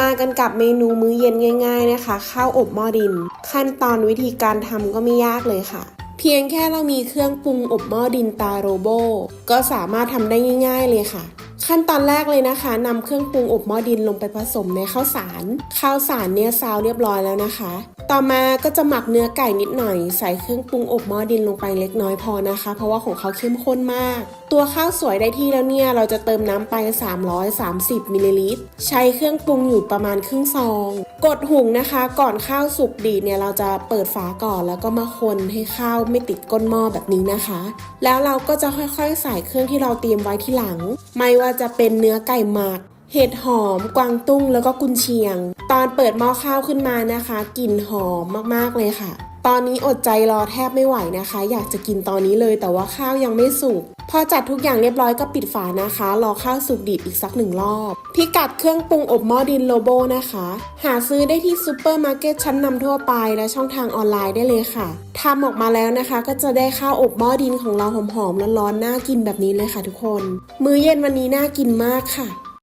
มากันกับเมนูมื้อเย็นง่าย ๆนะคะ ข้าวอบหม้อดิน ขั้นตอนวิธีการทำก็ไม่ยากเลยค่ะ เพียงแค่เรามีเครื่องปรุงอบหม้อดินตาโรโบ ก็สามารถทำได้ง่าย ๆเลยค่ะ ขั้นตอนแรกเลยนะคะนำเครื่องปรุงอบหม้อดินลงไปผสมในข้าวสาร ข้าวสารเนี่ยซาวเรียบร้อยแล้วนะคะ ต่อมาก็จะหมักเนื้อไก่นิดหน่อย ใส่เครื่องปรุงอบหม้อดินลงไปเล็กน้อยพอนะคะ เพราะว่าของเขาเข้มข้นมาก ตัวข้าวสวยได้ที่แล้วเนี่ยเราจะเติมน้ำไป 330มิลลิลิตรใช้เครื่องปรุงอยู่ประมาณครึ่งซอง กดหุงนะคะ ก่อนข้าวสุกดีเนี่ยเราจะเปิดฝาก่อนแล้วก็มาคนให้ข้าวไม่ติดก้นหม้อแบบนี้นะคะ แล้วเราก็จะค่อยๆใส่เครื่องที่เราเตรียมไว้ที่หลัง ไม่ว่าจะเป็นเนื้อไก่หมัก เห็ดหอม กวางตุ้งแล้วก็กุนเชียง ตอนเปิดหม้อข้าวขึ้นมานะคะกลิ่นหอมมากๆเลยค่ะ ตอนนี้อดใจรอแทบไม่ไหวนะคะ อยากจะกินตอนนี้เลยแต่ว่าข้าวยังไม่สุกพอจัดทุกอย่างเรียบร้อยก็ปิดฝานะคะ รอข้าวสุกดิบอีกสักหนึ่งรอบ พิกัดเครื่องปรุงอบหม้อดินโลโบนะคะ หาซื้อได้ที่ซูเปอร์มาร์เก็ตชั้นนำทั่วไปและช่องทางออนไลน์ได้เลยค่ะทำออกมาแล้วนะคะ ก็จะได้ข้าวอบหม้อดินของเราหอมๆร้อนๆน่ากินแบบนี้เลยค่ะทุกคน มื้อเย็นวันนี้น่ากินมากค่ะ